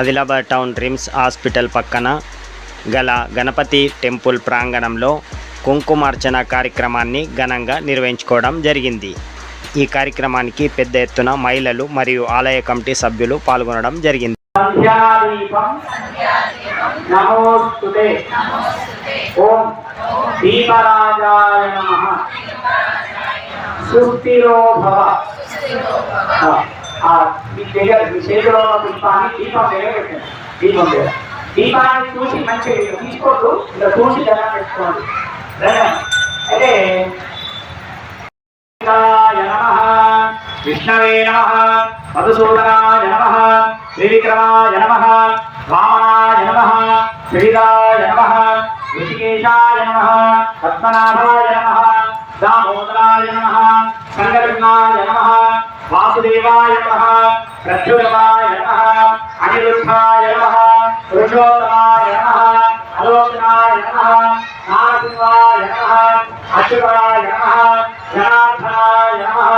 Adilabad town RIMS hospital పక్కన గల Ganapati temple ప్రాంగణంలో కుంకుమార్చన కార్యక్రమాన్ని ఘనంగా నిర్వహించుకోవడం జరిగింది. ఈ కార్యక్రమానికి పెద్ద ఎత్తున మహిళలు మరియు ఆలయ కమిటీ సభ్యులు పాల్గొనడం జరిగింది. సంధ్యాదీపం. నమోస్తుతే. ఓం మీ దగ్గర మీ చేతిలో ఉన్న పుష్పాన్ని దీపం దగ్గర పెట్టండి. దీపం దగ్గర దీపాన్ని చూసి మంచి తీసుకోవద్దు ఇలా చూసి దండం పెట్టుకోండి. అయితే విష్ణవే నమ. మధుసూదనాయ నమ. త్రివిక్రమాయ నమ. వామనాయ నమ. శ్రీరాయ నమ. ఋషికేశాయ నమ. పద్మనాభాయ నమ. దామోదరాయ నమ. సంగరుణాయ నమ. వాసుదేవాయ నమః ప్రత్యురమాయ నమః అనిరుద్ధాయ నమః పురుషోత్తమాయ నమః అలోచనాయ నమః నారసింహాయ నమః అచ్యుతాయ నమః జనార్దనాయ నమః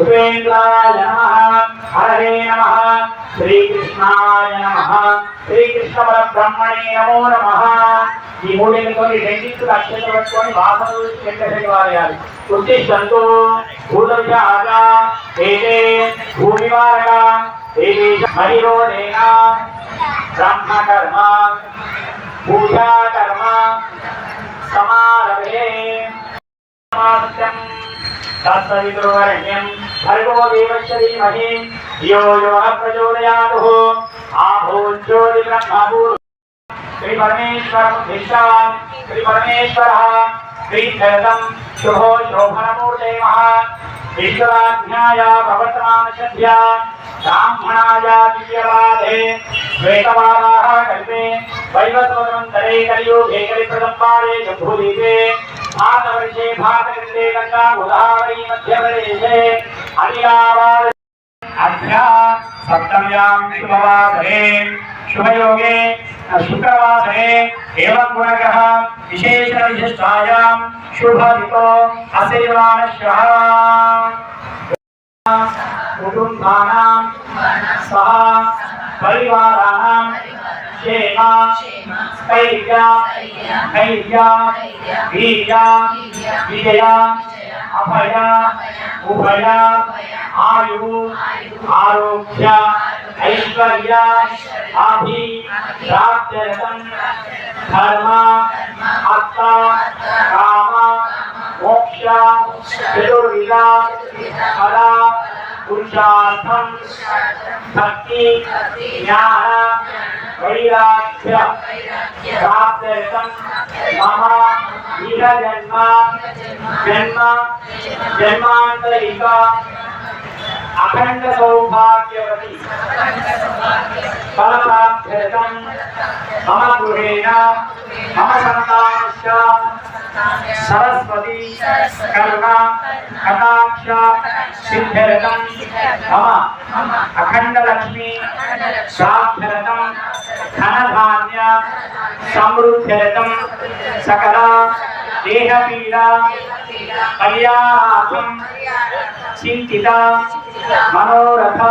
ఉపేంద్రాయ నమః హరే నమః శ్రీకృష్ణాయ నమః శ్రీకృష్ణ పరబ్రహ్మణే నమో నమః. ఈ మూడేళ్ళతో రెండింటికి అక్షతలు పట్టుకొని వాసనలు వెంకటేశ్వరి వారేయాలి ఉద్దేశంతో ఆగా ఏదే భూమి భూమివారక ఏదే కర్మ పూజా కర్మ సమారభే సమాప్తం తత్సవితుర్వరణ్యం భర్గో దేవస్య ధీమహి ధియో యో నః ప్రచోదయాతుః ఆభూజ్యోతి బ్రహ్మభూర్ श्री परमेश्वर विश्राम श्री परमेश्वर श्री जगदम शुभो शोभनमूर्ते महा ईश्वराज्ञाय प्रवर्तमान श्रद्धा ब्राह्मणाय दिव्यवादे। श्वेतवाराः कल्पे। वैवस्वतन्तरे कलियुगे कलिप्रसम्पादे च भारतवर्षे भारतकृते गङ्गागोदावरी मध्यप्रदेशे। अनिलावाद अद्या सप्तम्याम शुभवासरे, शुभयोगे, शुक्रवासरे, एवं गुणग्रह विशेष विशिष्टायाम शुभदितो असेवानश्वः कुटुम्बानां, सह, परिवाराणां, क्षेमा स्थैर्या धैर्या वीर्या, विजया अभय उभय आयु आरोग्य ऐश्वर्य अभि प्राप्त्यर्थं धर्म अर्थ काम मोक्ष चतुर्विधा कला पुरुषार्थम शक्ति ज्ञान वैराग्य प्राप्तम महा जन्म जन्म जन्मांतरिका అఖండ సౌభాగ్యవతి. ఫలప్రాప్త్యర్థం మమ గృహేణ మమ సంతానస్య సరస్వతి. కరుణ. కటాక్ష. సిద్ధ్యర్థం మమ. అఖండ లక్ష్మి ప్రాప్త్యర్థం ధనధాన్య. సమృద్ధ్యర్థం సకల. దేహపీడ కళ్యాణార్థం చింతిత మనోరథ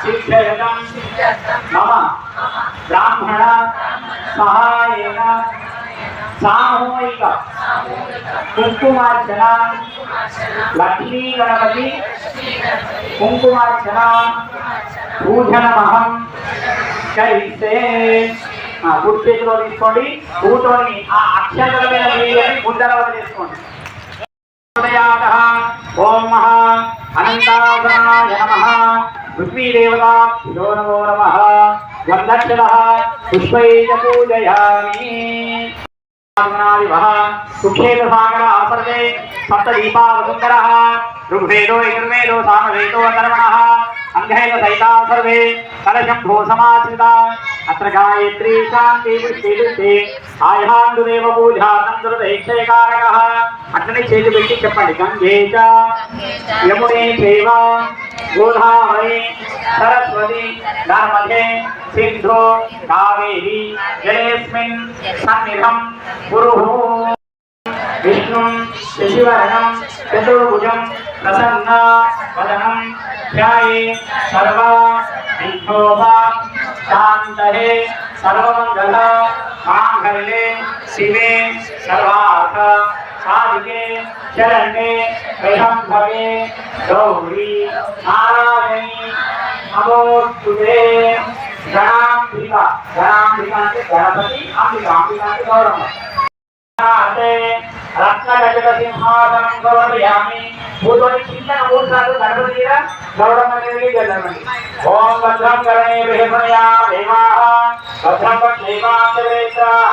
సిద్ధ్యర్థం మమ బ్రాహ్మణ సహాయేన సామూహిక కుంకుమార్చన లక్ష్మీ గణపతి కుంకుమార్చన పూజనమహం కరిస్తే గుడి చేతిలో తీసుకోండి. కూటోని ఆ అక్షతల మీద వేయాలి చేసుకోండి. ఉదయాదః ఓం మహా అనంతావరణాయ నమః పృథ్వీదేవతాభ్యో నమో నమ వరదక్షిణः పుష్పైజ పూజయామి. వివహ సుక్షేత సాగర ఆపర్దే సప్త దీపా వసుంధర ఋగ్వేదో యజుర్వేదో సామవేదో అధర్వణః అంధైవ సైతా సర్వే కలశంభో సమాశ్రితా అత్ర గాయత్రీ శాంతి పుష్టి ఆయాన్దుదేవ పూజానందురదైక్షయకారకः అట్లనే చేతి పెట్టి చెప్పండి గంగే చ गोधावरी सरस्वती, नर्मदे, सिन्धो, कावेरी जलेऽस्मिन् सन्निधं गुरुः, विष्णुं, शशिवर्णं, चतुर्भुजं, प्रसन्ना, वदनं, ध्याये, सर्वा विघ्नोपा शान्तये, सर्वमङ्गला माङ्गल्ये शिवे, सर्वार्थ। कालिके शरण्ये भवे, गौरी, नारायणी नमोस्तुते गणाम्बिका गणाम्बिका के गणपति, अंबिका अंबिका के गौरव। रत्नगजसिंहासनं गौरयामि भूतोचिन्तनमूर्धातु गणपतिरा गौरवमणिः जनमणि ओम भद्रं करणे बृहपणया देवाः। भद्रं पक्षेमान्तरेत्राः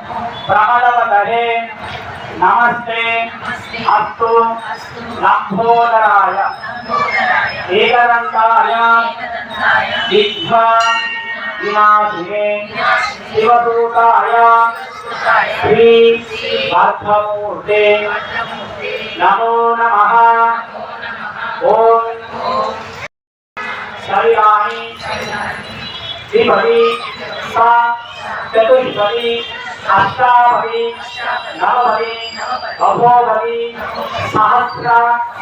గణాంబికాయ నమః ఓం శ్రీయుడిత్యమణి నమో రాధపతహే నమో గణపతహే నమో ప్రమదపతహే నమస్తే అస్తు లంబోదరాయ ఏకదంతాయ విఘ్న వినాశినే శివదూతాయ శ్రీ అర్థమూర్తే నమో నమః ఓం శరీరాణి ద్విపది సా చతుర్పది అష్టాపది నవపది అహోపది సహస్ర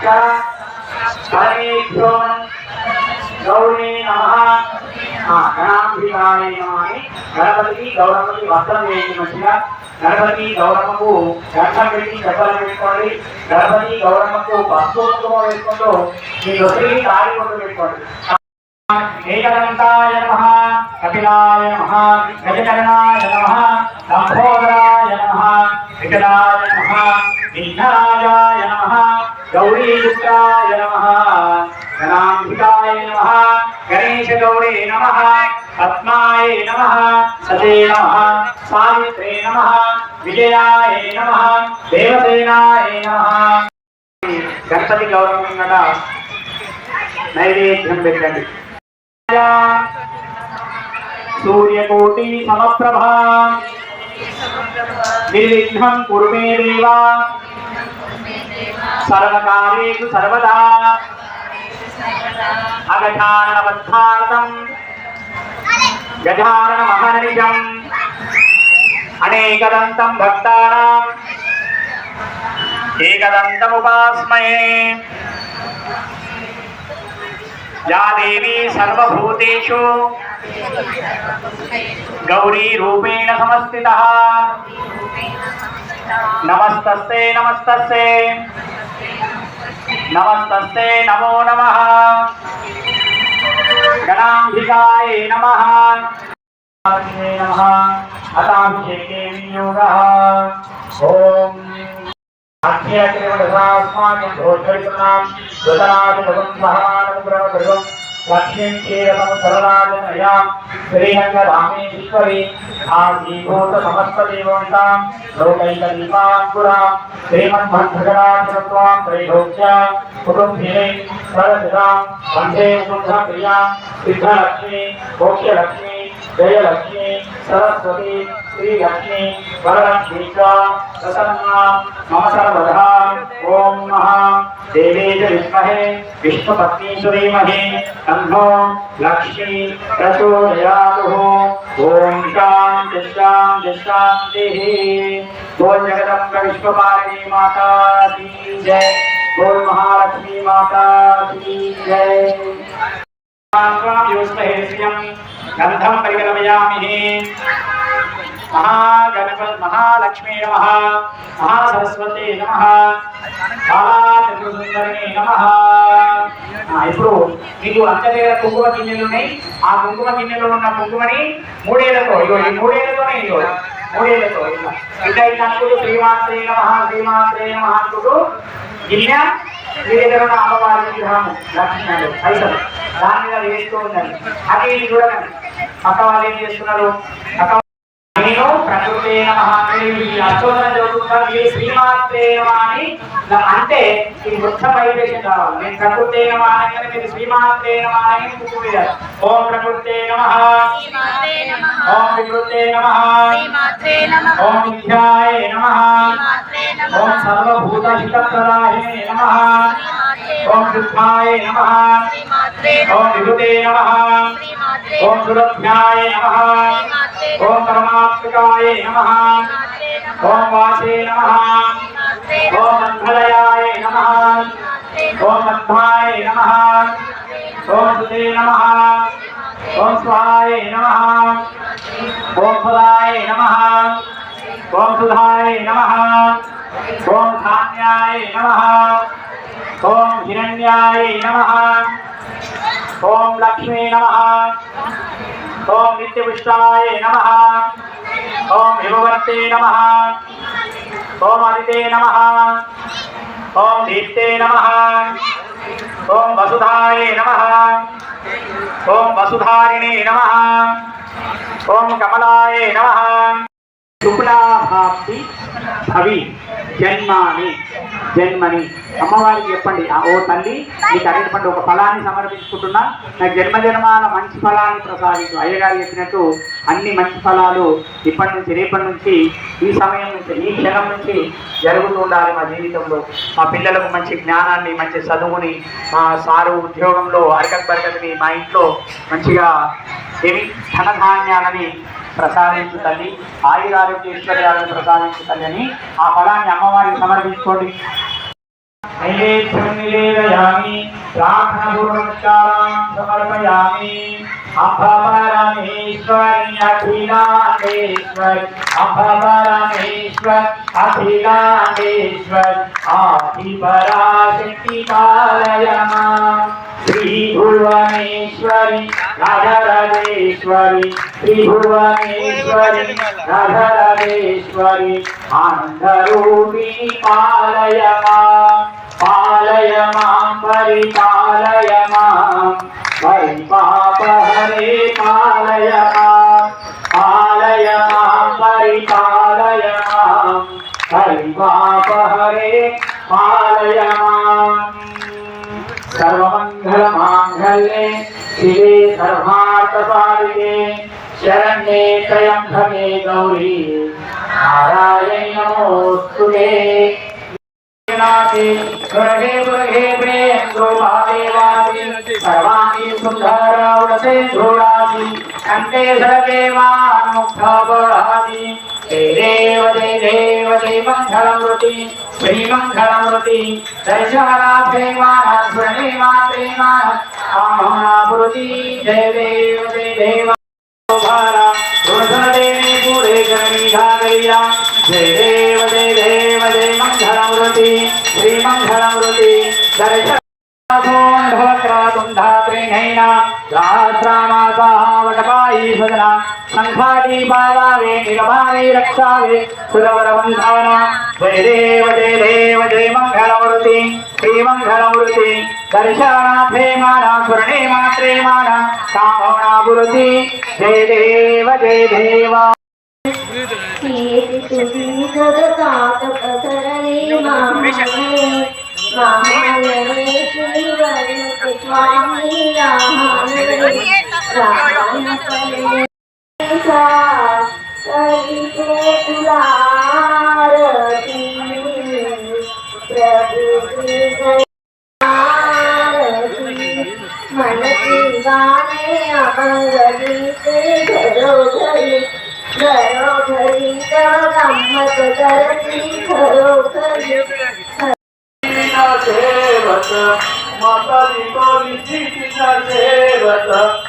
చ గౌరీ నమ గణాంబికాయ నమ గణపతికి గౌరమ్మకి వస్త్రం వేయండి మంచిగా గణపతి గౌరమ్మకు గంధం పెట్టి చెప్పలు పెట్టుకోండి. గణపతి గౌరమ్మకు పసుపు వేసుకుంటూ మీ ఒత్తిడి తాడి కొట్టు పెట్టుకోండి. ఏకదంతాయ నమ కపిలాయ నమ గజకర్ణాయ నమ లంబోదరాయ నమ వికటాయ నమ విఘ్నరాజాయ నమ గౌరీయుక్తాయ నమ గణాంబికాయ నమ గణేశ గౌరీ నమ పద్మాయ నమ సతే నమ సావిత్రే నమ విజయాయ నమ దేవసేనాయ నమ. గణపతి గౌరవంగా నైవేద్యం పెట్టండి. సూర్యకోటి సమప్రభా. నిర్విఘ్నం కురు మే దేవా. సర్వకార్యేషు సర్వదా. అగజాననవద్ధార్థం గజానన మహర్నిజం అనేకదంతం భక్తానాం. ఏకదంతముపాస్మయే. या देवी सर्वभूतेषु गौरी रूपेण समस्थितः नमस्तस्ते नमस्तस्ते नमस्तस्ते नमो नमः गणाम्बिकाय नमः नमः अताभिषेके विनियोगः ॐ అధ్యాత్మికస్మాకం దోషవితున్నాం దుతరాజం మహానుగ్రహం లక్ష్మీం క్షీరతం సరళాజనయాం శ్రీరంగరామేశ్వరి ఆజీభూత సమస్త దేవంతాం లోకైక దీపాంకురాం శ్రీమన్మద్భగరాజనత్వాం కుటుంబినే సరసిరాం వందే ముకుంధ ప్రియా సిద్ధలక్ష్మి మోక్షలక్ష్మి जयलक्ष्मी, सरस्वती, श्रीलक्ष्मी वरलक्ष्मीका प्रसन्ना, मम सर्वधा ओं महा देवी च विद्महे विष्णुपत्नी सुमहे तन्नो लक्ष्मी, प्रचोदयातुः। ओं शांति शांति शांति। ॐ जगदम्ब विश्वपालिनी माता की जय। बोल महालक्ष्मी माता की जय। గంధం పరిగణమయామి మహాగణప మహాలక్ష్మీ నమ మహాసరస్వతి నమ బాలాచంద్రసుందరిణి నమ ఇప్పుడు మీకు అంత కుంకుమ గిన్నెలు ఉన్నాయి. ఆ కుంకుమ గిన్నెలో ఉన్న కుంకుమని మూడేళ్ళతో ఇగో ఈ మూడేళ్ళతోనే ఇగో మూడేళ్ళతో ఇట్లా శ్రీమాత్రే నమ శ్రీమాత్రే నమ అంటుడు నిన్న మీ అమ్మవారి విగ్రహము లక్ష్మీ పైసలు. దాని మీద వేస్తూ ఉందని అది చూడకండి. పక్క వాళ్ళు ఏం చేస్తున్నారు? పక్క నేను ప్రకృతి నమ ఈ అశోధన చదువుకుంటారు మీరు శ్రీమాత్రే ఇలా అంటే ఈ మొత్తం వైబ్రేషన్ కావాలి. నేను ప్రకృతే నమ అనగానే మీరు శ్రీమాత్రే నమ అని ఓం ప్రకృతే నమ. శ్రీమాత్రే నమః. ఓం వికృతే నమ. శ్రీమాత్రే నమః. ఓం విద్యాయ నమ. శ్రీమాత్రే ఓం నమః. సర్వభూత హితప్రదాయ నమ. ఓం నమః. శుద్ధాయ నమ. ఓం విభుతే నమ. ఓం సురభ్యాయ నమ. ఓం పరమాత్మకాయ నమ. ఓం వాచే నమ. ఓం మంగళయాయ నమ. ఓం మధ్వాయ నమ. ఓం సుదే నమ. ఓం స్వాయ నమ. ఓం సుదాయ నమ. ఓం సుధాయ నమ. ఓం ధాన్యాయ నమ. ఓం హిరణ్యాయ నమ. ఓం లక్ష్మీ నమ. ఓం నిత్యపుష్టాయ నమ. ఓం హిమవర్తే నమ. ఓం అదితే నమ. ఓం దీప్తే నమ. ఓం వసుధాయ నమ. ఓం వసుధారిణే నమ. ఓం కమలాయ నమ. శుక్లాభాప్తి అవి జన్మాని జన్మని. అమ్మవారికి చెప్పండి ఓ తల్లి నీకు అనేటువంటి ఒక ఫలాన్ని సమర్పించుకుంటున్నా. నాకు జన్మ జన్మాల మంచి ఫలాన్ని ప్రసాదించు. అయ్యగారు చెప్పినట్టు అన్ని మంచి ఫలాలు ఇప్పటి నుంచి రేపటి నుంచి ఈ సమయం నుంచి ఈ క్షణం నుంచి జరుగుతూ ఉండాలి మా జీవితంలో. మా పిల్లలకు మంచి జ్ఞానాన్ని మంచి చదువుని మా సారు ఉద్యోగంలో అరకత్ బరకతిని మా ఇంట్లో మంచిగా ఏమి ధనధాన్యాలని ప్రసాదించు తల్లి. ఆయురారోగ్య ఐశ్వర్యాలను ప్రసాదించు తల్లి అని ఆ ఫలాన్ని అమ్మవారికి సమర్పించుకోండి. నైవేద్యం ప్రార్థనపూర్వకారం సమర్పయామి. అభవరమేశ్వరి అఖిలాండేశ్వరి అభవరమేశ్వర్ అఖిలాండేశ్వర్ ఆదిపరాశక్తి పాలయమా శ్రీ భువనేశ్వరి నగరదేశ్వరి శ్రీ భువనేశ్వరి నగరదేశ్వరి ఆనందరూపిణి పాలయమా పాలయ మాం పరిపాలయ మాం పరిపాపహరే పాలయ పాలయ మాం పరిపాలయ మాం పరిపాపహరే పాలయ మాం सर्वमङ्गलमाङ्गल्ये शिवे सर्वार्थसाधिके शरण्ये त्र्यम्बके गौरी नारायणि नमोऽस्तु ते गृहे गृहे प्रेन्द्रो भावेवासि सर्वाणि सुन्दरौरसे ध्रुवासि कण्ठे सर्वेवान् मुग्धपहासि ते శ్రీదేవదేవదేవదే మంగళమృతి శ్రీమంగళమృతి దశరాభేమాత్రేమాత్రేమాపురతి జయ దేవదే దేవ దేవి పూరే జగమీధాగరియా జయ దేవదే దేవదే మంగళమృతి శ్రీమంగళమృతి దర్శ ధాత్రేణ సహా వటపాయి సదనా शङ्खादीपालावे निगमाने रक्षावे सुरवरबन्धाना जय देव जय देव जय मङ्गलमूर्ति श्रीमङ्गलमूर्ति दर्शनाथे माना स्वर्णे मात्रे माना कामनामूर्ति जय देव जय देव स्वामी राम इच्छा करीते तुला आरती प्रभू मनती गाणे अंगीते घरोघरी घरोघरी गमत करती घरोघरी देवत माता दीपावलीची तिचा देवत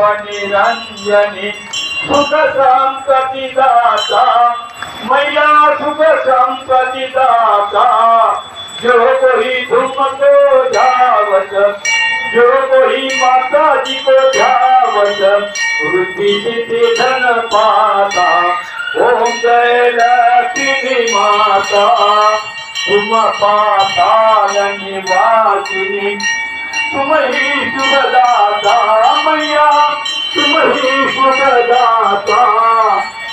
निरञ्जनि सुख मैया सुख सम्प्रतिदाता जो कोई धूम धावत जो कोई माता जी को धावत वृद्धि धन पाता. ओम जय लक्ष्मी माता. तुम पाता निवासिनी तुम्ही सुखदाता मैया तुम्ही सुखदाता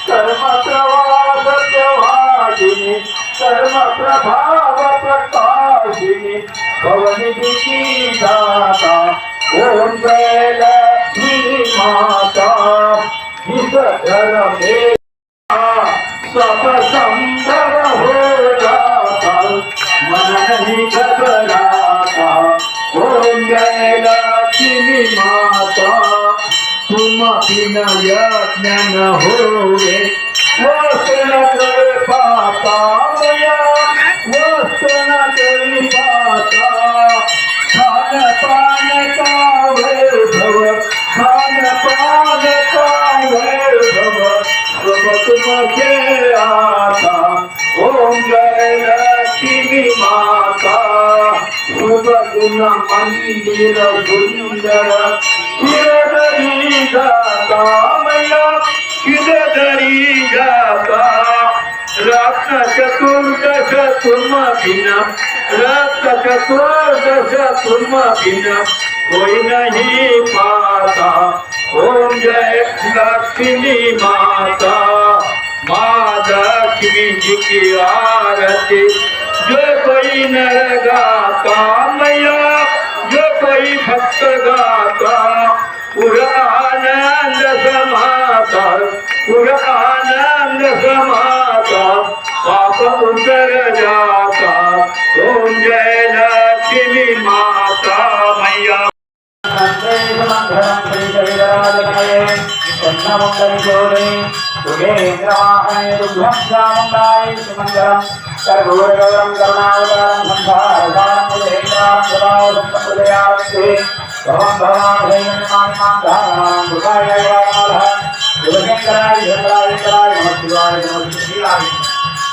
कर्म प्रवाद प्रवादिनी कर्म प्रभाव प्रकाशिनी भवनी दाता ओम जय लक्ष्मी माता। हित धर्मे तुम बिन यज्ञ न होवे वस्त्र न कर पाता मैया वस्त्र न कर पाता खान पान का वैभव खान पान का वैभव सब तुमसे आता ओम जय लक्ष्मी माता शुभ गुण मंदिर सुंदर तुम बिना रत्न चतुर्दश तुम बिना कोई नहीं पाता ओम जय लक्ष्मी माता. माँ लक्ष्मी जी की आरती. जो कोई नर गाता मैया. जो कोई भक्त गाता पुरानंद समाता. पुरानंद समाता. पाप उतर जाता. ఓం జయ లక్ష్మి మాతామయ్య కర్ణూరగౌరం కరుణావతారం సంసారం సంప్రదయాస్తే భవం భవాయ శివశంకరాయ శంకరాయ శంకరాయ నమ శివాయ నమ శివాయ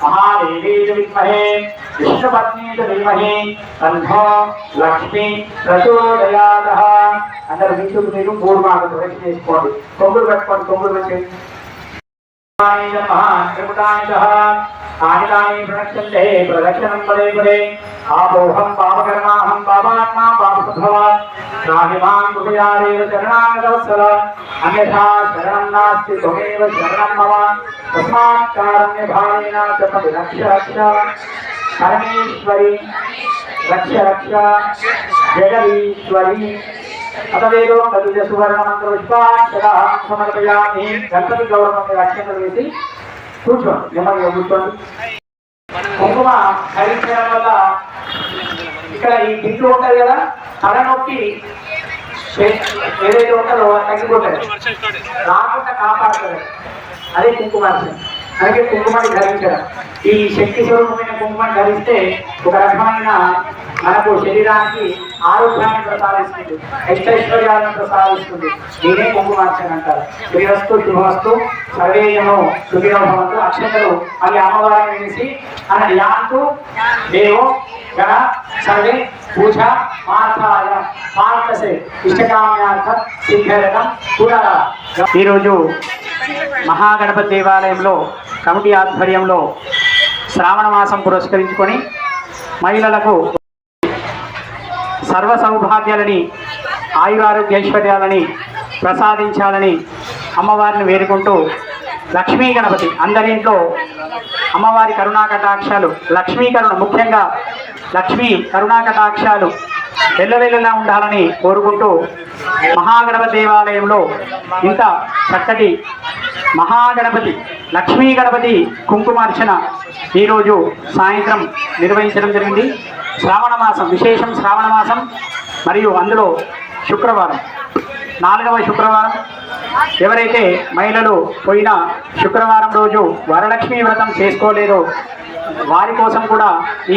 ధీమహి తన్మా విష్ణు ప్రచోదయాత్ మహాదేవీ విద్మహే విష్ణుపత్ని లక్ష్మి ప్రచోదయాత్ అందరు విష్ణుకు మీరు మూడు మాటలు ప్రదక్షిణ చేసుకోండి కొంగులు పెట్టుకోండి కొంగులు పెట్టండి ఆనిలాని ప్రదక్షిణం పదే పదే ఆపోహం పాపకర్మాహం పాపాత్మా పాపసద్భవాన్ నాహిమాన్ కుపయాదేవ శరణాగతవత్సల అన్యథా శరణం నాస్తి త్వమేవ శరణం మమ తస్మాత్ కారణ్య భావేన చపతి రక్ష రక్ష పరమేశ్వరి రక్ష రక్ష జగదీశ్వరి అతవేదో తదుజ సువర్ణ మంత్ర విశ్వాక్షరాం సమర్పయామి గణపతి గౌరవం అక్షంతలు వేసి కూర్చోండి నెమ్మదిగా కూర్చోండి. కుంకుమ ధరించడం వల్ల ఇక్కడ ఈ దిక్కు ఉంటుంది కదా తలనొప్పి ఏదైతే ఉంటుందో అది తగ్గిపోతుంది. రాకుండా కాపాడుతుంది. అదే కుంకుమార్చన అలాగే కుంకుమని ధరించడం. ఈ శక్తి స్వరూపమైన కుంకుమని ధరిస్తే ఒక రకమైన మనకు శరీరానికి ఆరోగ్యాన్ని ప్రసాదిస్తుంది. ఐశ్వర్యాలను ప్రసాదిస్తుంది. నేనే కుంకుమార్చన అంటారు. శ్రీవస్తు శుభవస్తు సర్వేయము సుఖినోభవంతు అక్షతలు అవి అమ్మవారిని వేసి అని యాంతు దేవో గణ సర్వే పూజ మార్చాయ మార్చసే ఇష్టకామ్యార్థ సిద్ధ్యరథం కూడా ఈరోజు మహాగణపతి దేవాలయంలో కమిటీ ఆధ్వర్యంలో శ్రావణ మాసం పురస్కరించుకొని మహిళలకు సర్వ సౌభాగ్యాలని ఆయురారోగ్యైశ్వర్యాలని ప్రసాదించాలని అమ్మవారిని వేడుకుంటూ లక్ష్మీ గణపతి అందరింట్లో అమ్మవారి కరుణా కటాక్షాలు లక్ష్మీ కరుణ ముఖ్యంగా లక్ష్మీ కరుణా కటాక్షాలు వెల్లవెల్లలా ఉండాలని కోరుకుంటూ మహాగణపతి దేవాలయంలో ఇంత చక్కటి మహాగణపతి లక్ష్మీ గణపతి కుంకుమార్చన ఈరోజు సాయంత్రం నిర్వహించడం జరిగింది. శ్రావణ మాసం విశేషం శ్రావణ మాసం మరియు అందులో శుక్రవారం. నాలుగవ శుక్రవారం. ఎవరైతే మహిళలు పోయిన శుక్రవారం రోజు వరలక్ష్మి వ్రతం చేసుకోలేదో వారి కోసం కూడా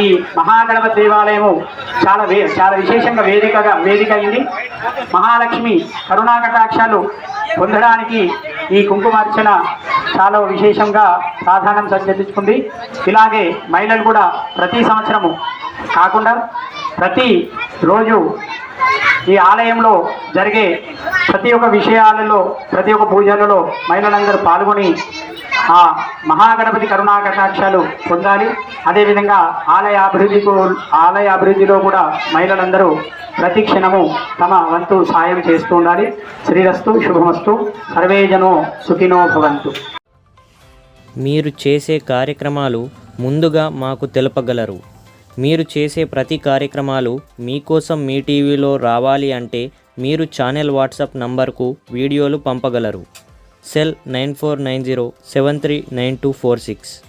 ఈ మహాగణపతి దేవాలయము చాలా వే చాలా విశేషంగా వేదికగా వేదిక అయింది. మహాలక్ష్మి కరుణాకటాక్షాలు పొందడానికి ఈ కుంకుమార్చన చాలా విశేషంగా ప్రాధాన్యం సంచరించుకుంది. ఇలాగే మహిళలు కూడా ప్రతి సంవత్సరము కాకుండా ప్రతి రోజు ఈ ఆలయంలో జరిగే ప్రతి ఒక్క విషయాలలో ప్రతి ఒక్క పూజలలో మహిళలందరూ పాల్గొని ఆ మహాగణపతి కరుణా కటాక్షాలు పొందాలి. అదేవిధంగా ఆలయ అభివృద్ధికు ఆలయ అభివృద్ధిలో కూడా మహిళలందరూ ప్రతి క్షణము తమ వంతు సాయం చేస్తూ ఉండాలి. శ్రీరస్తు శుభమస్తు. సర్వేజనో సుఖినో భవంతు. మీరు చేసే కార్యక్రమాలు ముందుగా మాకు తెలుపగలరు. మీరు చేసే ప్రతి కార్యక్రమాలు మీకోసం మీ టీవీలో రావాలి అంటే మీరు ఛానల్ వాట్సాప్ నంబర్కు వీడియోలు పంపగలరు. cell nine four nine zero seven three nine two four six.